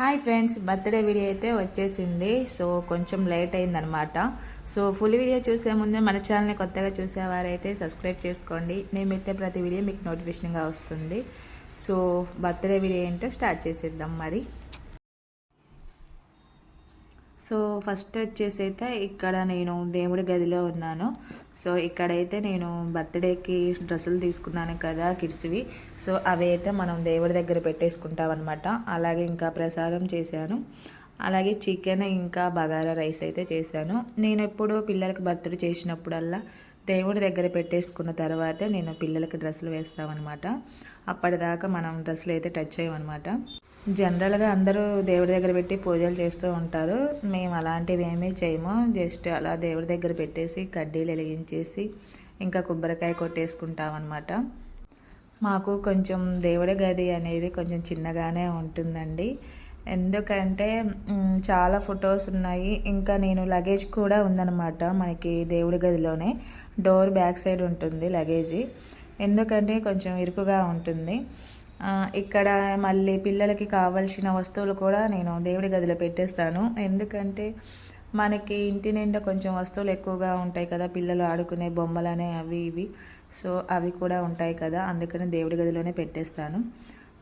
Hi friends birthday video అయితే వచ్చేసింది. So కొంచెం లేట్ అయిందనమాట సో ఫుల్ వీడియో చూసే ముందే మన ఛానల్ని కొత్తగా చూసేవారైతే సబ్స్క్రైబ్ చేసుకోండి. నేను పెట్టే ప్రతి వీడియో మీకు నోటిఫికేషన్గా వస్తుంది. సో బర్త్డే వీడియో ఏంటో స్టార్ట్ చేసేద్దాం మరి. సో ఫస్ట్ వచ్చేసి అయితే ఇక్కడ నేను దేవుడి గదిలో ఉన్నాను. సో ఇక్కడైతే నేను బర్త్డేకి డ్రెస్సులు తీసుకున్నాను కదా కిడ్స్వి. సో అవి అయితే మనం దేవుడి దగ్గర పెట్టేసుకుంటాం అనమాట అలాగే ఇంకా ప్రసాదం చేశాను. అలాగే చికెన్ ఇంకా బగారా రైస్ అయితే చేశాను. నేను ఎప్పుడు పిల్లలకి బర్త్డే చేసినప్పుడల్లా దేవుడి దగ్గర పెట్టేసుకున్న తర్వాతే నేను పిల్లలకి డ్రెస్సులు వేస్తామన్నమాట. అప్పటిదాకా మనం డ్రెస్సులు అయితే టచ్ చేయమన్నమాట. జనరల్గా అందరూ దేవుడి దగ్గర పెట్టి పూజలు చేస్తూ ఉంటారు. మేము అలాంటివి ఏమీ చేయము. జస్ట్ అలా దేవుడి దగ్గర పెట్టేసి కడ్డీలు వెలిగించేసి ఇంకా కొబ్బరికాయ కొట్టేసుకుంటాం అనమాట మాకు కొంచెం దేవుడి గది అనేది కొంచెం చిన్నగానే ఉంటుందండి. ఎందుకంటే చాలా ఫొటోస్ ఉన్నాయి. ఇంకా నేను లగేజ్ కూడా ఉందన్నమాట మనకి దేవుడి గదిలోనే. డోర్ బ్యాక్ సైడ్ ఉంటుంది లగేజీ. ఎందుకంటే కొంచెం ఇరుకుగా ఉంటుంది. ఇక్కడ మళ్ళీ పిల్లలకి కావలసిన వస్తువులు కూడా నేను దేవుడి గదిలో పెట్టేస్తాను. ఎందుకంటే మనకి ఇంటి నిండా కొంచెం వస్తువులు ఎక్కువగా ఉంటాయి కదా పిల్లలు ఆడుకునే బొమ్మలనే అవి ఇవి. సో అవి కూడా ఉంటాయి కదా అందుకని దేవుడి గదిలోనే పెట్టేస్తాను.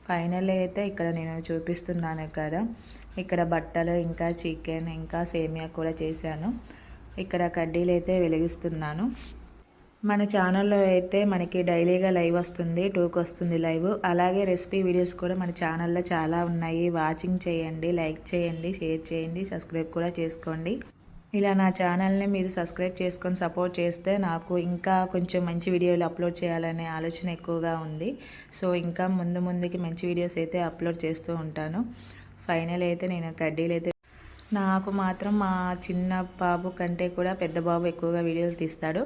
ఫైనల్ అయితే ఇక్కడ నేను చూపిస్తున్నాను కదా. ఇక్కడ బట్టలు ఇంకా చికెన్ ఇంకా సేమియా కూడా చేశాను. ఇక్కడ కడ్డీలు అయితే వెలిగిస్తున్నాను. మన ఛానల్లో అయితే మనకి డైలీగా లైవ్ వస్తుంది టూకి వస్తుంది లైవ్ అలాగే రెసిపీ వీడియోస్ కూడా మన ఛానల్లో చాలా ఉన్నాయి. వాచింగ్ చేయండి లైక్ చేయండి షేర్ చేయండి సబ్స్క్రైబ్ కూడా చేసుకోండి. ఇలా నా ఛానల్ని మీరు సబ్స్క్రైబ్ చేసుకొని సపోర్ట్ చేస్తే నాకు ఇంకా కొంచెం మంచి వీడియోలు అప్లోడ్ చేయాలనే ఆలోచన ఎక్కువగా ఉంది. సో ఇంకా ముందు ముందుకి మంచి వీడియోస్ అయితే అప్లోడ్ చేస్తూ ఉంటాను. ఫైనల్ అయితే నేను కడ్డీలు అయితే నాకు మాత్రం మా చిన్న బాబు కంటే కూడా పెద్ద బాబు ఎక్కువగా వీడియోలు తీస్తాడు.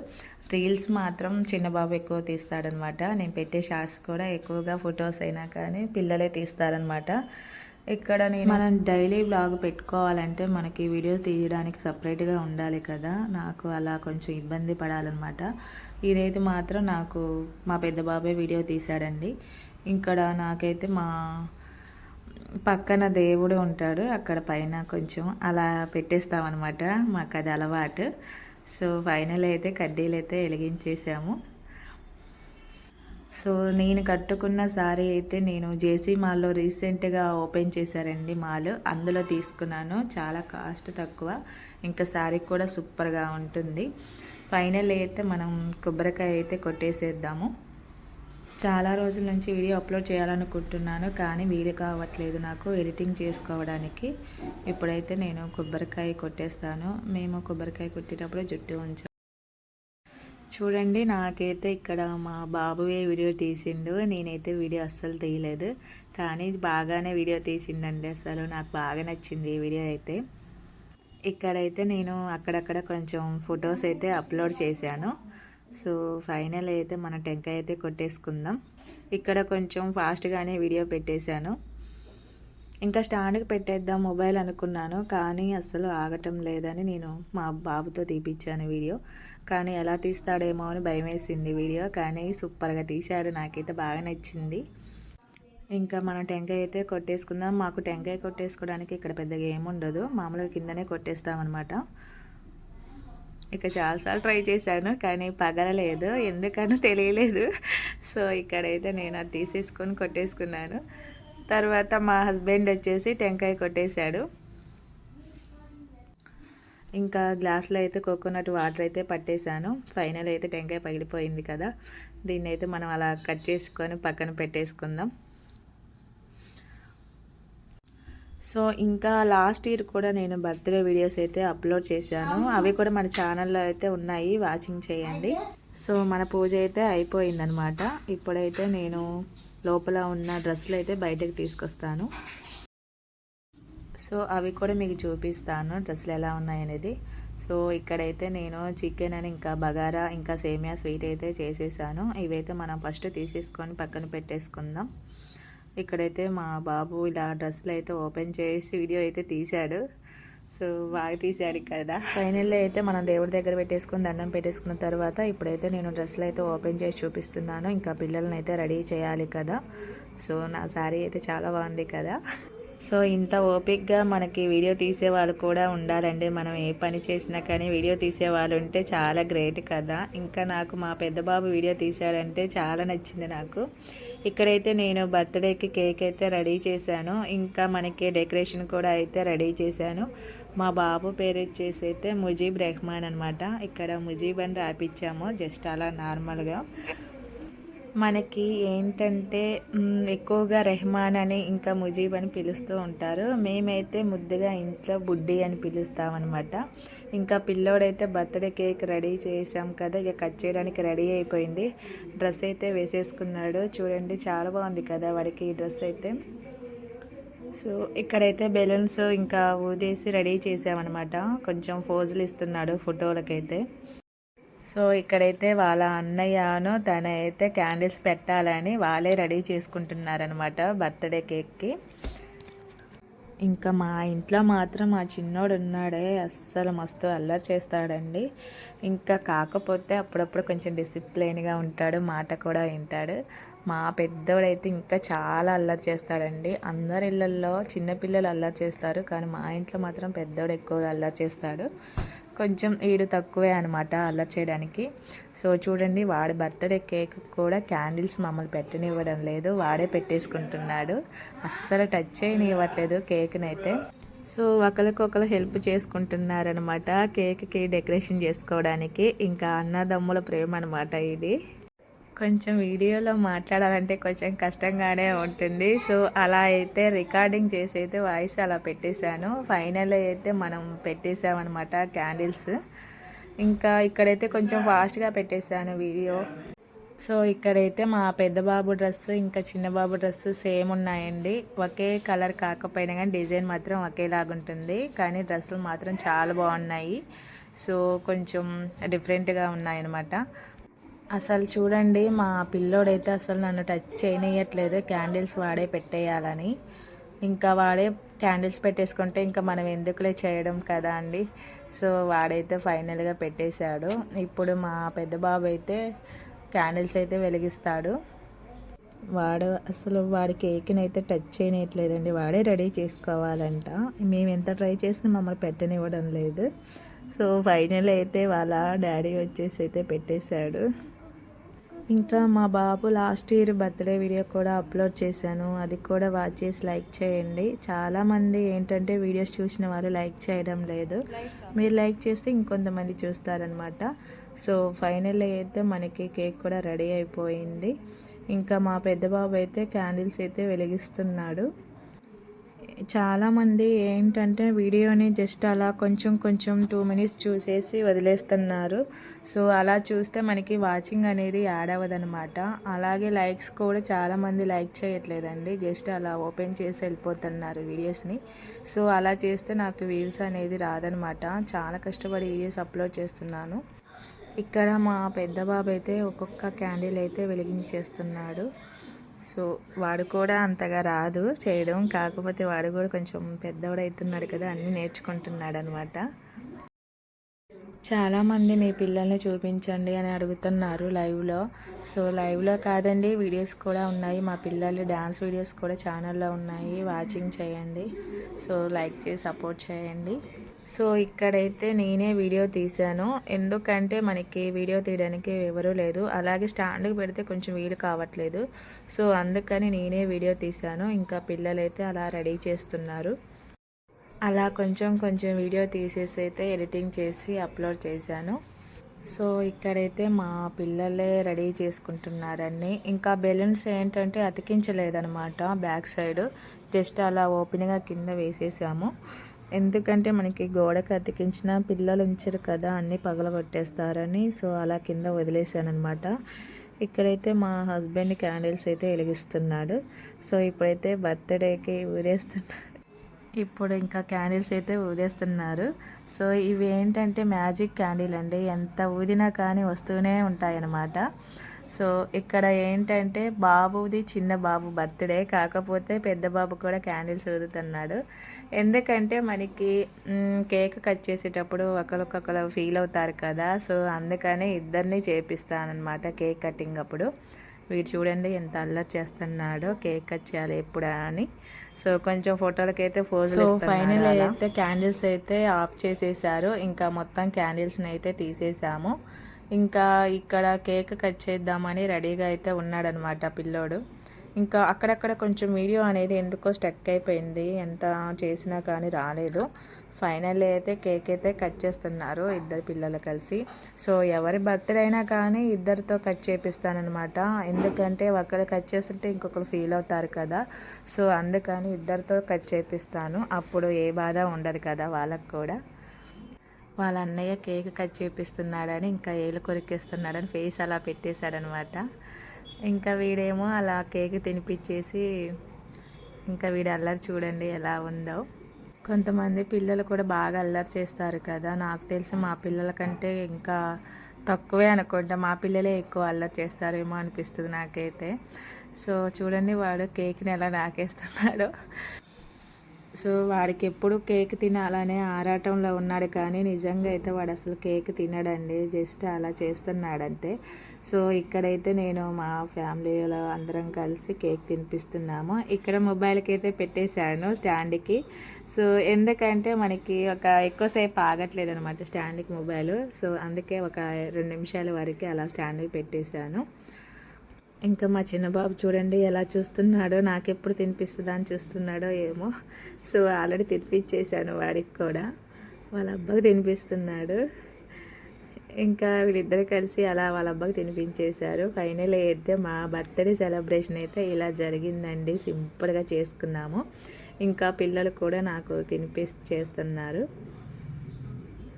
రీల్స్ మాత్రం చిన్న బాబు ఎక్కువ తీస్తాడనమాట. నేను పెట్టే షార్ట్స్ కూడా ఎక్కువగా ఫొటోస్ అయినా కానీ పిల్లలే తీస్తారనమాట. ఇక్కడ నేను మనం డైలీ బ్లాగ్ పెట్టుకోవాలంటే మనకి వీడియో తీయడానికి సపరేట్గా ఉండాలి కదా. నాకు అలా కొంచెం ఇబ్బంది పడాలన్నమాట ఇదైతే మాత్రం నాకు మా పెద్ద బాబాయ్ వీడియో తీశాడండి. ఇక్కడ నాకైతే మా పక్కన దేవుడు ఉంటాడు. అక్కడ పైన కొంచెం అలా పెట్టేస్తామన్నమాట మాకు అది అలవాటు. సో ఫైనల్ అయితే కడ్డీలు అయితే వెలిగించేసాము. సో నేను కట్టుకున్న సారీ అయితే నేను జేసీ మాల్లో రీసెంట్గా ఓపెన్ చేశారండి మాల్. అందులో తీసుకున్నాను. చాలా కాస్ట్ తక్కువ. ఇంకా సారీ కూడా సూపర్గా ఉంటుంది. ఫైనల్ అయితే మనం కొబ్బరికాయ అయితే కొట్టేసేద్దాము. చాలా రోజుల నుంచి వీడియో అప్లోడ్ చేయాలనుకుంటున్నాను కానీ వీడియో కావట్లేదు నాకు ఎడిటింగ్ చేసుకోవడానికి. ఇప్పుడైతే నేను కొబ్బరికాయ కొట్టేస్తాను. మేము కొబ్బరికాయ కొట్టేటప్పుడు జుట్టు ఉంచాం చూడండి నాకైతే ఇక్కడ మా బాబువే వీడియో తీసిండు. నేనైతే వీడియో అస్సలు తీయలేదు కానీ బాగానే వీడియో తీసిండండి అసలు నాకు బాగా నచ్చింది ఈ వీడియో అయితే. ఇక్కడైతే నేను అక్కడక్కడ కొంచెం ఫొటోస్ అయితే అప్లోడ్ చేశాను. సో ఫైనల్ అయితే మన టెంకాయ అయితే కొట్టేసుకుందాం. ఇక్కడ కొంచెం ఫాస్ట్గానే వీడియో పెట్టేశాను. ఇంకా స్టాండ్కి పెట్టేద్దాం మొబైల్ అనుకున్నాను కానీ అసలు ఆగటం లేదని నేను మా బాబుతో తీపిచ్చాను వీడియో. కానీ ఎలా తీస్తాడేమో అని భయం వేసింది వీడియో కానీ సూపర్గా తీశాడు నాకైతే బాగా నచ్చింది. ఇంకా మనం టెంకాయ అయితే కొట్టేసుకుందాం. మాకు టెంకాయ కొట్టేసుకోవడానికి ఇక్కడ పెద్దగా ఏముండదు మామూలుగా కిందనే కొట్టేస్తామన్నమాట. ఇక చాలాసార్లు ట్రై చేశాను కానీ పగలలేదు. ఎందుకనో తెలియలేదు. సో ఇక్కడైతే నేను అది తీసేసుకొని కొట్టేసుకున్నాను. తర్వాత మా హస్బెండ్ వచ్చేసి టెంకాయ కొట్టేశాడు. ఇంకా గ్లాస్లో అయితే కోకోనట్ వాటర్ అయితే పట్టేశాను. ఫైనల్ అయితే టెంకాయ పగిలిపోయింది కదా. దీన్ని అయితే మనం అలా కట్ చేసుకొని పక్కన పెట్టేసుకుందాం. సో ఇంకా లాస్ట్ ఇయర్ కూడా నేను బర్త్డే వీడియోస్ అయితే అప్లోడ్ చేశాను. అవి కూడా మన ఛానల్లో అయితే ఉన్నాయి. వాచింగ్ చేయండి. సో మన పూజ అయితే అయిపోయిందనమాట ఇప్పుడైతే నేను లోపల ఉన్న డ్రెస్సులు అయితే బయటకు తీసుకొస్తాను. సో అవి కూడా మీకు చూపిస్తాను. డ్రెస్సులు ఎలా ఉన్నాయనేది సో ఇక్కడైతే నేను చికెన్ అని ఇంకా బగారా ఇంకా సేమియా స్వీట్ అయితే చేసేసాను. ఇవైతే మనం ఫస్ట్ తీసేసుకొని పక్కన పెట్టేసుకుందాం. ఇక్కడైతే మా బాబు ఇలా డ్రెస్సులు అయితే ఓపెన్ చేసి వీడియో అయితే తీశాడు. సో బాగా తీశాడు కదా ఫైనల్లీ అయితే మనం దేవుడి దగ్గర పెట్టేసుకుని దండం పెట్టేసుకున్న తర్వాత ఇప్పుడైతే నేను డ్రెస్సులు అయితే ఓపెన్ చేసి చూపిస్తున్నాను. ఇంకా పిల్లల్ని అయితే రెడీ చేయాలి కదా. సో నా శారీ అయితే చాలా బాగుంది కదా. సో ఇంత ఓపిక్గా మనకి వీడియో తీసే వాళ్ళు కూడా ఉండాలండి. మనం ఏ పని చేసినా కానీ వీడియో తీసే వాళ్ళు ఉంటే చాలా గ్రేట్ కదా. ఇంకా నాకు మా పెద్ద బాబు వీడియో తీశాడంటే చాలా నచ్చింది నాకు. ఇక్కడైతే నేను బర్త్డేకి కేక్ అయితే రెడీ చేశాను. ఇంకా మనకి డెకరేషన్ కూడా అయితే రెడీ చేశాను. మా బాబు పేరు వచ్చేసి అయితే ముజీబ్ రెహమాన్ అనమాట ఇక్కడ ముజీబ్ అని రాపిచ్చాము జస్ట్ అలా నార్మల్గా. మనకి ఏంటంటే ఎక్కువగా రెహమాన్ అని ఇంకా ముజీబ్ అని పిలుస్తూ ఉంటారు. మేమైతే ముద్దుగా ఇంట్లో బుడ్డి అని పిలుస్తామన్నమాట. ఇంకా పిల్లోడైతే బర్త్డే కేక్ రెడీ చేసాం కదా ఇక కట్ చేయడానికి రెడీ అయిపోయింది. డ్రెస్ అయితే వేసేసుకున్నాడు. చూడండి చాలా బాగుంది కదా వాడికి ఈ డ్రెస్ అయితే. సో ఇక్కడైతే బెలూన్స్ ఇంకా ఊదేసి రెడీ చేసామన్నమాట. కొంచెం ఫోజులు ఇస్తున్నాడు ఫోటోలకైతే. సో ఇక్కడైతే వాళ్ళ అన్నయ్యను తన అయితే క్యాండిల్స్ పెట్టాలని వాళ్ళే రెడీ చేసుకుంటున్నారనమాట బర్త్డే కేక్కి. ఇంకా మా ఇంట్లో మాత్రం మా చిన్నోడు ఉన్నాడే అస్సలు మస్తు అల్లరి చేస్తాడండి. ఇంకా కాకపోతే అప్పుడప్పుడు కొంచెం డిసిప్లైన్గా ఉంటాడు మాట కూడా వింటాడు. మా పెద్దోడైతే ఇంకా చాలా అల్లరి చేస్తాడండి. అందరి ఇళ్ళల్లో చిన్నపిల్లలు అల్లరి చేస్తారు కానీ మా ఇంట్లో మాత్రం పెద్దోడు ఎక్కువగా అల్లరి చేస్తాడు. కొంచెం ఈడు తక్కువే అనమాట అల్లరి చేయడానికి. సో చూడండి వాడి బర్త్డే కేక్ కూడా క్యాండిల్స్ మమ్మల్ని పెట్టనివ్వడం లేదు. వాడే పెట్టేసుకుంటున్నాడు. అస్సలు టచ్ చేయనివ్వట్లేదు కేక్ని అయితే సో ఒకరికొకరు హెల్ప్ చేసుకుంటున్నారనమాట కేక్కి డెకరేషన్ చేసుకోవడానికి. ఇంకా అన్నదమ్ముల ప్రేమ అనమాట ఇది. కొంచెం వీడియోలో మాట్లాడాలంటే కొంచెం కష్టంగానే ఉంటుంది. సో అలా అయితే రికార్డింగ్ చేసి అయితే వాయిస్ అలా పెట్టేశాను. ఫైనల్ అయితే మనం పెట్టేసామన్నమాట క్యాండిల్స్. ఇంకా ఇక్కడైతే కొంచెం ఫాస్ట్గా పెట్టేశాను వీడియో. సో ఇక్కడైతే మా పెద్ద బాబు డ్రెస్ ఇంకా చిన్న బాబు డ్రెస్ సేమ్ ఉన్నాయండి. ఒకే కలర్ కాకపోయినా కానీ డిజైన్ మాత్రం ఒకేలాగుంటుంది కానీ డ్రెస్సులు మాత్రం చాలా బాగున్నాయి. సో కొంచెం డిఫరెంట్గా ఉన్నాయన్నమాట. అసలు చూడండి మా పిల్లోడైతే అసలు నన్ను టచ్ చేయనియట్లేదు క్యాండిల్స్ వాడే పెట్టేయాలని. ఇంకా వాడే క్యాండిల్స్ పెట్టేసుకుంటే ఇంకా మనం ఎందుకులే చేయడం కదా అండి. సో వాడైతే ఫైనల్గా పెట్టేశాడు. ఇప్పుడు మా పెద్ద బాబు అయితే క్యాండిల్స్ అయితే వెలిగిస్తాడు. వాడు అసలు వాడి కేక్ని అయితే టచ్ చేయనట్లేదండి వాడే రెడీ చేసుకోవాలంట. మేము ఎంత ట్రై చేసినా మమ్మల్ని పెట్టనివ్వడం లేదు. సో ఫైనల్ అయితే వాళ్ళ డాడీ వచ్చేసి అయితే పెట్టేశాడు. ఇంకా మా బాబు లాస్ట్ ఇయర్ బర్త్డే వీడియో కూడా అప్లోడ్ చేశాను. అది కూడా వాచ్ చేసి లైక్ చేయండి. చాలామంది ఏంటంటే వీడియోస్ చూసిన వారు లైక్ చేయడం లేదు. మీరు లైక్ చేస్తే ఇంకొంతమంది చూస్తారనమాట సో ఫైనల్ అయితే మనకి కేక్ కూడా రెడీ అయిపోయింది. ఇంకా మా పెద్ద బాబు అయితే క్యాండిల్స్ అయితే వెలిగిస్తున్నాడు. చాలామంది ఏంటంటే వీడియోని జస్ట్ అలా కొంచెం కొంచెం టూ మినిట్స్ చూసేసి వదిలేస్తున్నారు. సో అలా చూస్తే మనకి వాచింగ్ అనేది యాడ్ అవ్వదనమాట అలాగే లైక్స్ కూడా చాలామంది లైక్ చేయట్లేదండి. జస్ట్ అలా ఓపెన్ చేసి వెళ్ళిపోతున్నారు వీడియోస్ని. సో అలా చేస్తే నాకు వ్యూస్ అనేది రాదనమాట చాలా కష్టపడి వీడియోస్ అప్లోడ్ చేస్తున్నాను. ఇక్కడ మా పెద్ద బాబు అయితే ఒక్కొక్క క్యాండిల్ అయితే వెలిగించేస్తున్నాడు. సో వాడు కూడా అంతగా రాదు చేయడం. కాకపోతే వాడు కూడా కొంచెం పెద్దవాడు అవుతున్నాడు కదా అన్నీ నేర్చుకుంటున్నాడు అనమాట చాలామంది మీ పిల్లల్ని చూపించండి అని అడుగుతున్నారు లైవ్లో. సో లైవ్లో కాదండి వీడియోస్ కూడా ఉన్నాయి. మా పిల్లలు డ్యాన్స్ వీడియోస్ కూడా ఛానల్లో ఉన్నాయి. వాచింగ్ చేయండి. సో లైక్ చేసి సపోర్ట్ చేయండి. సో ఇక్కడైతే నేనే వీడియో తీశాను. ఎందుకంటే మనకి వీడియో తీయడానికి ఎవరూ లేదు. అలాగే స్టాండ్కి పెడితే కొంచెం వీలు కావట్లేదు. సో అందుకని నేనే వీడియో తీశాను. ఇంకా పిల్లలైతే అలా రెడీ చేస్తున్నారు. అలా కొంచెం కొంచెం వీడియో తీసేసి అయితే ఎడిటింగ్ చేసి అప్లోడ్ చేశాను. సో ఇక్కడైతే మా పిల్లలే రెడీ చేసుకుంటున్నారని ఇంకా బెలూన్స్ ఏంటంటే అతికించలేదనమాట బ్యాక్ సైడ్. జస్ట్ అలా ఓపెన్గా కింద వేసేసాము. ఎందుకంటే మనకి గోడకు అతికించిన పిల్లలు ఉంచరు కదా అన్నీ పగలగొట్టేస్తారని. సో అలా కింద వదిలేసానమాట ఇక్కడైతే మా హస్బెండ్ క్యాండిల్స్ అయితే వెలిగిస్తున్నాడు. సో ఇప్పుడైతే బర్త్డేకి ఊదేస్తున్నారు. ఇప్పుడు ఇంకా క్యాండిల్స్ అయితే ఊదేస్తున్నారు. సో ఇవి ఏంటంటే మ్యాజిక్ క్యాండిల్ అండి. ఎంత ఊదినా కానీ వస్తూనే ఉంటాయన్నమాట. సో ఇక్కడ ఏంటంటే బాబుది చిన్న బాబు బర్త్డే కాకపోతే పెద్ద బాబు కూడా క్యాండిల్స్ ఊదుతున్నాడు. ఎందుకంటే మనకి కేక్ కట్ చేసేటప్పుడు ఒకరికొకరు ఫీల్ అవుతారు కదా సో అందుకని ఇద్దరిని చేపిస్తానమాట కేక్ కటింగ్ అప్పుడు. వీడు చూడండి ఎంత అల్లరి చేస్తున్నాడో కేక్ కట్ చేయాలి ఎప్పుడా అని. సో కొంచెం ఫోటోలకి అయితే ఫోజు సో ఫైనల్ ఫైనల్ అయితే క్యాండిల్స్ అయితే ఆఫ్ చేసేసారు. ఇంకా మొత్తం క్యాండిల్స్ని అయితే తీసేసాము. ఇంకా ఇక్కడ కేక్ కట్ చేద్దామని రెడీగా అయితే ఉన్నాడనమాట పిల్లోడు. ఇంకా అక్కడక్కడ కొంచెం వీడియో అనేది ఎందుకో స్టక్ అయిపోయింది. ఎంత చేసినా కానీ రాలేదు. ఫైనల్ అయితే కేక్ అయితే కట్ చేస్తున్నారు ఇద్దరు పిల్లలు కలిసి. సో ఎవరి బర్త్డే అయినా కానీ ఇద్దరితో కట్ చేపిస్తానమాట ఎందుకంటే ఒకరు కట్ చేస్తుంటే ఇంకొకరు ఫీల్ అవుతారు కదా. సో అందుకని ఇద్దరితో కట్ చేపిస్తాను. అప్పుడు ఏ బాధ ఉండదు కదా వాళ్ళకు కూడా. వాళ్ళ అన్నయ్య కేక్ కట్ చేపిస్తున్నాడని ఇంకా ఏళ్ళు కొరికేస్తున్నాడని ఫేస్ అలా పెట్టేశాడనమాట. ఇంకా వీడేమో అలా కేక్ తినిపించేసి ఇంకా వీడు అల్లరి చూడండి ఎలా ఉందో. కొంతమంది పిల్లలు కూడా బాగా అల్లరి చేస్తారు కదా. నాకు తెలిసి మా పిల్లల కంటే ఇంకా తక్కువే అనుకుంటా. మా పిల్లలే ఎక్కువ అల్లరి చేస్తారేమో అనిపిస్తుంది నాకైతే. సో చూడండి వాడు కేక్ని ఎలా నాకేస్తున్నాడో. సో వాడికి ఎప్పుడు కేక్ తినాలనే ఆరాటంలో ఉన్నాడు కానీ నిజంగా అయితే వాడు అసలు కేక్ తినడండి జస్ట్ అలా చేస్తున్నాడంతే. సో ఇక్కడైతే నేను మా ఫ్యామిలీలో అందరం కలిసి కేక్ తినిపిస్తున్నాము. ఇక్కడ మొబైల్కి అయితే పెట్టేశాను స్టాండ్కి. సో ఎందుకంటే మనకి ఒక ఎక్కువసేపు ఆగట్లేదు అనమాట స్టాండ్కి మొబైల్. సో అందుకే ఒక రెండు నిమిషాల వరకు అలా స్టాండ్కి పెట్టేశాను. ఇంకా మా చిన్న బాబు చూడండి ఎలా చూస్తున్నాడో నాకెప్పుడు తినిపిస్తుందా అని చూస్తున్నాడో ఏమో. సో ఆల్రెడీ తినిపించేశాను వాడికి కూడా. వాళ్ళ అబ్బాకి తినిపిస్తున్నాడు. ఇంకా వీళ్ళిద్దరు కలిసి అలా వాళ్ళ అబ్బాకి తినిపించేశారు. ఫైనల్ అయితే మా బర్త్డే సెలబ్రేషన్ అయితే ఇలా జరిగిందండి. సింపుల్గా చేసుకున్నాము. ఇంకా పిల్లలు కూడా నాకు తినిపి చేస్తున్నారు.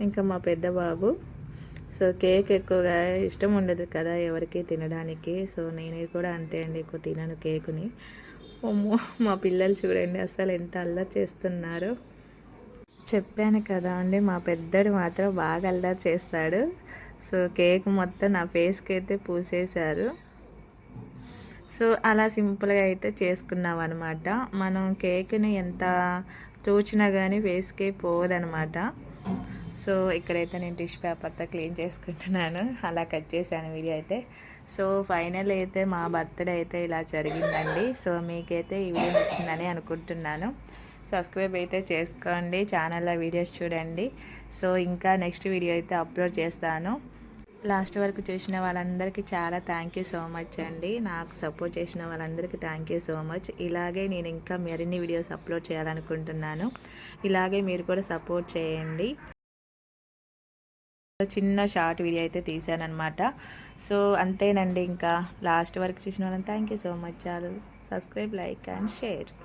ఇంకా మా పెద్ద బాబు సో కేక్ ఎక్కువగా ఇష్టం ఉండదు కదా ఎవరికి తినడానికి. సో నేను కూడా అంతే అండి ఎక్కువ తినను కేకుని. మా పిల్లలు చూడండి అసలు ఎంత అల్లరి చేస్తున్నారు. చెప్పాను కదా అండి మా పెద్దడు మాత్రం బాగా అల్లరి చేస్తాడు. సో కేక్ మొత్తం నా ఫేస్కి అయితే పూసేశారు. సో అలా సింపుల్గా అయితే చేసుకున్నాం అనమాట మనం కేక్ని ఎంత చూచినా కానీ వేసుకే పోదనమాట సో ఇక్కడైతే నేను టిష్ పేపర్తో క్లీన్ చేసుకుంటున్నాను. అలా కట్ చేశాను వీడియో అయితే. సో ఫైనల్ అయితే మా బర్త్డే అయితే ఇలా జరిగిందండి. సో మీకైతే ఈ వీడియో నచ్చిందని అనుకుంటున్నాను. సబ్స్క్రైబ్ అయితే చేసుకోండి ఛానల్లో వీడియోస్ చూడండి. సో ఇంకా నెక్స్ట్ వీడియో అయితే అప్లోడ్ చేస్తాను. లాస్ట్ వరకు చూసిన వాళ్ళందరికీ చాలా థ్యాంక్ యూ సో మచ్ అండి. నాకు సపోర్ట్ చేసిన వాళ్ళందరికీ థ్యాంక్ యూ సో మచ్. ఇలాగే నేను ఇంకా మరిన్ని వీడియోస్ అప్లోడ్ చేయాలనుకుంటున్నాను. ఇలాగే మీరు కూడా సపోర్ట్ చేయండి. చిన్న షార్ట్ వీడియో అయితే తీశానమాట సో అంతేనండి ఇంకా. లాస్ట్ వరకు చూసిన వాళ్ళని థ్యాంక్ యూ సో మచ్ చాలు. Subscribe like and share